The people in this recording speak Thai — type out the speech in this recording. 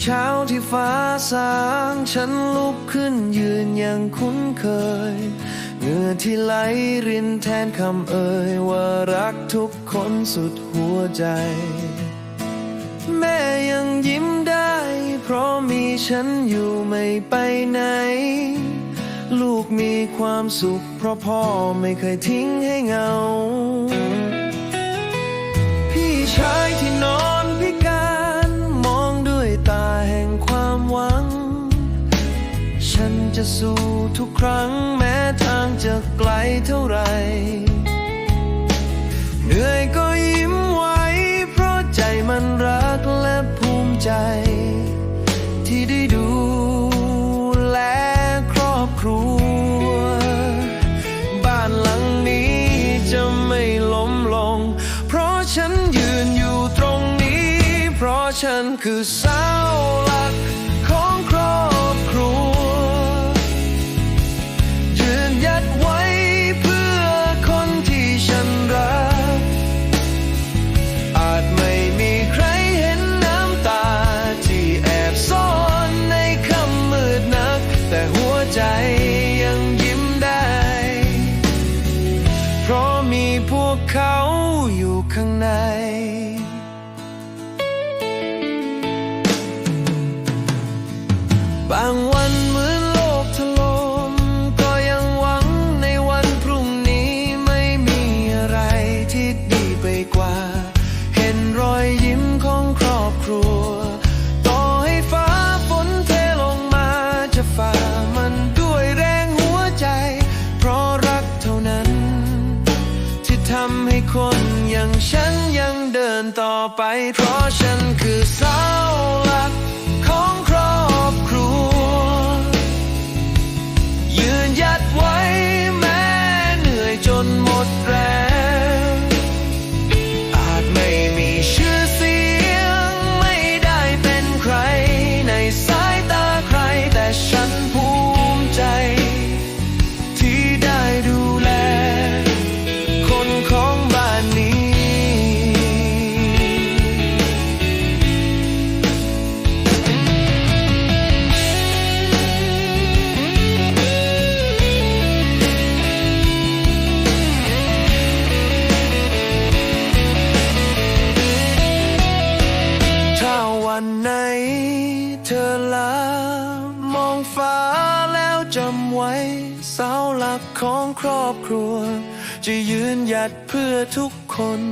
เช้าที่ฟ้าสางฉันลุกขึ้นยืนอย่างคุ้นเคยเหงื่อที่ไหลรินแทนคำเอ่ยว่ารักทุกคนสุดหัวใจ แม่ยังยิ้มได้ เพราะมีฉันอยู่ไม่ไปไหน ลูกมีความสุข เพราะพ่อไม่เคยทิ้งให้เหงา จะสู้ทุกครั้งแม้ทางจะไกลเท่าไหร่เหนื่อยก็ยิ้มไว้ เพราะใจมันรักและภูมิใจ ที่ได้ดูแลครอบครัว บ้านหลังนี้จะไม่ล้มลง เพราะฉันยืนอยู่ตรงนี้ เพราะฉันคือเสาหลักของครอบ ใน บางวันเหมือนโลกถล่มก็ยังหวังในวันพรุ่งนี้ไม่มีอะไรที่ดีไปกว่า เห็นรอยยิ้มของครอบครัว ต่อให้ฟ้าฝนเทลงมาจะฝ่ามัน นอย่างฉันยังเดินต่อไป เพราะฉันคือเสาหลักของครอบครัว ยืนหยัดไว้แม้เหนื่อยจนหมดแรง ฟ้าแล้วจำไว้ เสาหลักของครอบครัว จะยืนหยัดเพื่อทุกคน